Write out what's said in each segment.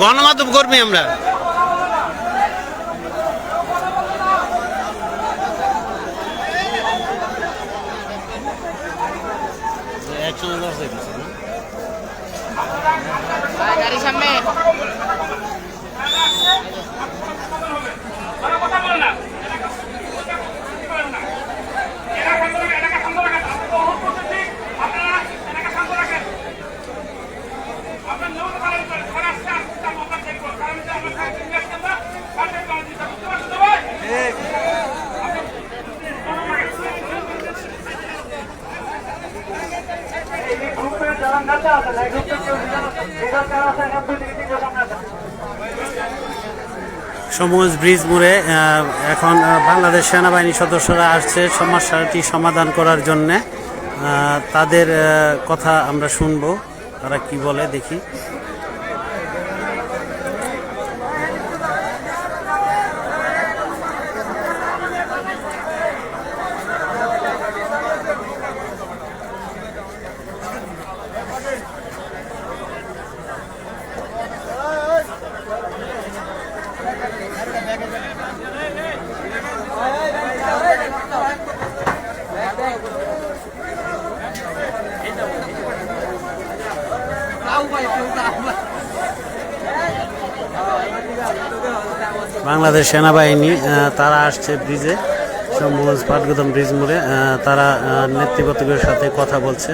গণমাধ্যম কর্মী আমরা। হয়ে গাড়ির সামনে। সমুজ ব্রিজ মোড়ে এখন বাংলাদেশ সেনাবাহিনীর সদস্যরা আসছে সমস্যাটি সমাধান করার জন্যে। তাদের কথা আমরা শুনব, তারা কি বলে দেখি। বাংলাদেশ সেনাবাহিনী তারা আসছে ব্রিজে সমুজ পাটগুদম ব্রিজ মোড়ে তারা আহ, নেতৃবর্গের সাথে কথা বলছে।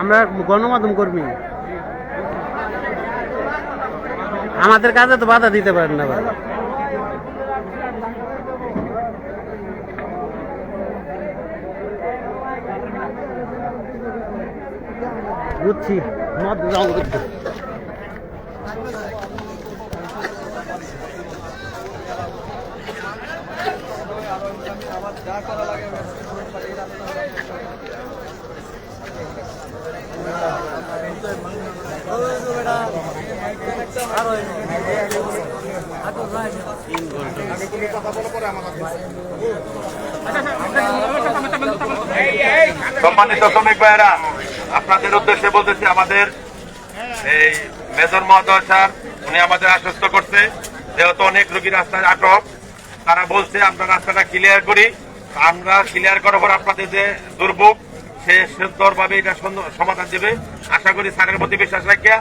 আমরা গণমাধ্যম কর্মী। আমাদের কাজে তো বাধা দিতে পারেন না বুঝছি মদ যাও সম্মানিত শ্রমিক ভাইয়েরা আপনাদের উদ্দেশ্যে বলতেছি, আমাদের এই মেজর মহোদয় স্যার, উনি আমাদের আশ্বস্ত করছে, যেহেতু অনেক রোগী রাস্তায় আটক, তারা বলছে, আমরা রাস্তাটা ক্লিয়ার করি, আমরা ক্লিয়ার করার পর আপনাদের যে দুর্ভোগ, সে সুন্দরভাবে এটা সমাধান দেবে। আশা করি স্যারের প্রতি বিশ্বাস রাখিয়া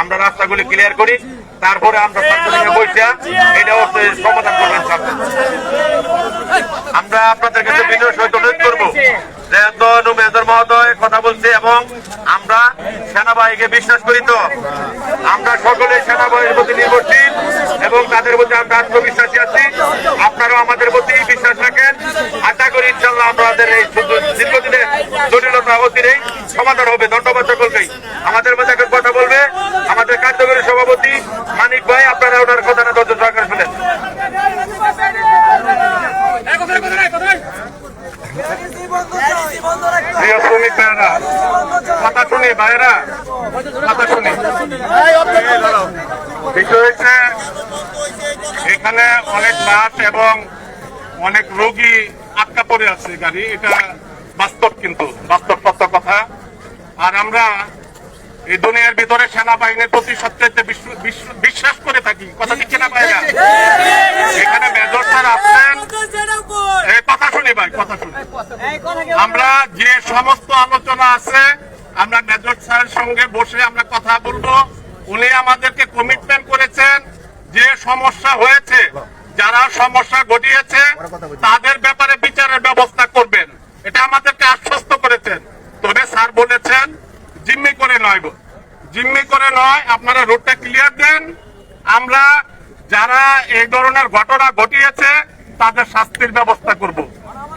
আমরা রাস্তাগুলি ক্লিয়ার করি, তারপরে আমরা বইটা এটা সমাধান করবেন আমরা আপনাদের কাছে বিনয় সহিত অনুরোধ করব, যেহেতু মেজর মহোদয় কথা বলছে এবং আমরা সেনাবাহিনীকে বিশ্বাস করি তো। আমরা সকলে সেনাবাহিনীর প্রতি নির্ভরশীল এবং তাদের প্রতি আমরা আত্মবিশ্বাসী আছি। আপনারাও আমাদের প্রতি বিশ্বাস রাখেন। আশা করি ইনশাল্লাহ আমাদের এই দীর্ঘদিনের জটিলতা অতিরেই সমাধান হবে। ধন্যবাদ সকলকেই। আমাদের মধ্যে এখন কথা বলবে আমাদের কার্যকরী সভাপতি মানিক ভাই। আপনারা ওনার কথা না ধৈর্য সহকারে শুনেন। প্রিয় শ্রমিক ভাইরা কথা শুনি ভাইরা কথা শুনি। বিষয় হচ্ছে এখানে অনেক নাচ এবং অনেক রোগী আটকা পড়ে আছে গাড়ি। এটা বাস্তব কিন্তু, বাস্তব সত্য কথা। আর আমরা এই দুনিয়ার ভিতরে সেনাবাহিনীর প্রতি সবচেয়ে বিশ্ব- বিশ্ব- বিশ্বাস করে থাকি কথা ঠিক কিনা ভাইরা এখানে মেজর স্যার আসছেন এই কথা শুনি ভাই কথা শুনি আমরা যে সমস্ত আলোচনা আছে আমরা মেজর স্যারের সঙ্গে বসে আমরা কথা বলব উনি আমাদেরকে কমিটমেন্ট করেছেন যে সমস্যা হয়েছে যারা সমস্যা ঘটিয়েছে তাদের ব্যাপারে বিচারের ব্যবস্থা করবেন এটা আমাদেরকে আশ্বস্ত করেছেন তবে স্যার বলেছেন ভিতরে নয় আপনারা রোডটা ক্লিয়ার দেন। আমরা যারা এই ধরনের ঘটনা ঘটিয়েছে, তাদের শাস্তির ব্যবস্থা করব।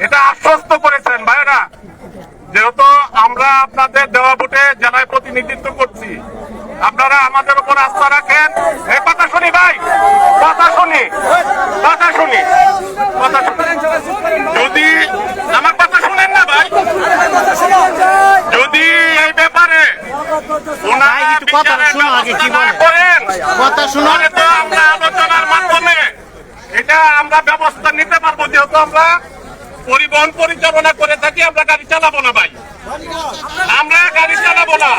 এটা আশ্বস্ত করেছেন ভাইরা যেহেতু আমরা আপনাদের দেওয়া ভোটে জেলায় প্রতিনিধিত্ব করছি। আপনারা আমাদের উপর আস্থা রাখেন। হে কথা শুনি ভাই, কথা শুনি কথা শুনি যদি আমার কথা শুনেন না ভাই যদি এই ব্যাপারে ওনারা ভাই, একটু কথাটা শোনো আগে, কি বলে? কথা শোনো। তো আমরা আলোচনার মাধ্যমে এটা আমরা ব্যবস্থা নিতে পারব যেহেতু আমরা পরিবহন পরিচালনা করে থাকি আমরা গাড়ি চালাবো না ভাই আমরা গাড়ি চালাবো না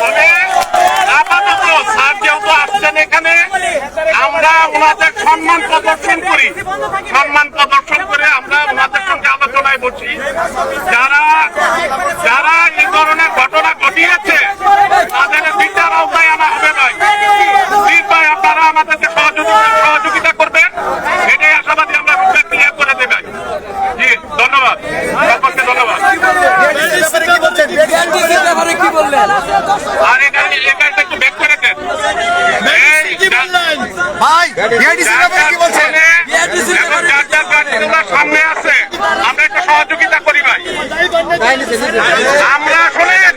তবে আপাতত স্যার যেহেতু আসছেন এখানে আমরা ওনাদের সম্মান প্রদর্শন করি সম্মান প্রদর্শন করে আমরা ওনাদের সঙ্গে আলোচনায় বসি যারা যারা এই ধরনের ঘটনা ঘটিয়েছে তাদের বিচার আওতায় আনা হবে ভাই প্লিজ ভাই আপনারা আমাদেরকে সহযোগিতা সহযোগিতা করবেন এটাই আশাবাদী আমরা রূপে ক্লিয়ার করে দেবেন জি ধন্যবাদ সকলকে ধন্যবাদ ব্যাপারে কি বললেন আর একটু ব্যাক করে দেন। ভাই বিআইডিসি ব্যাপারে কি বলছেন? এখন যার যার গাড়িগুলো সামনে আছে আমরা একটু সহযোগিতা করি ভাই। আমরা শুনেন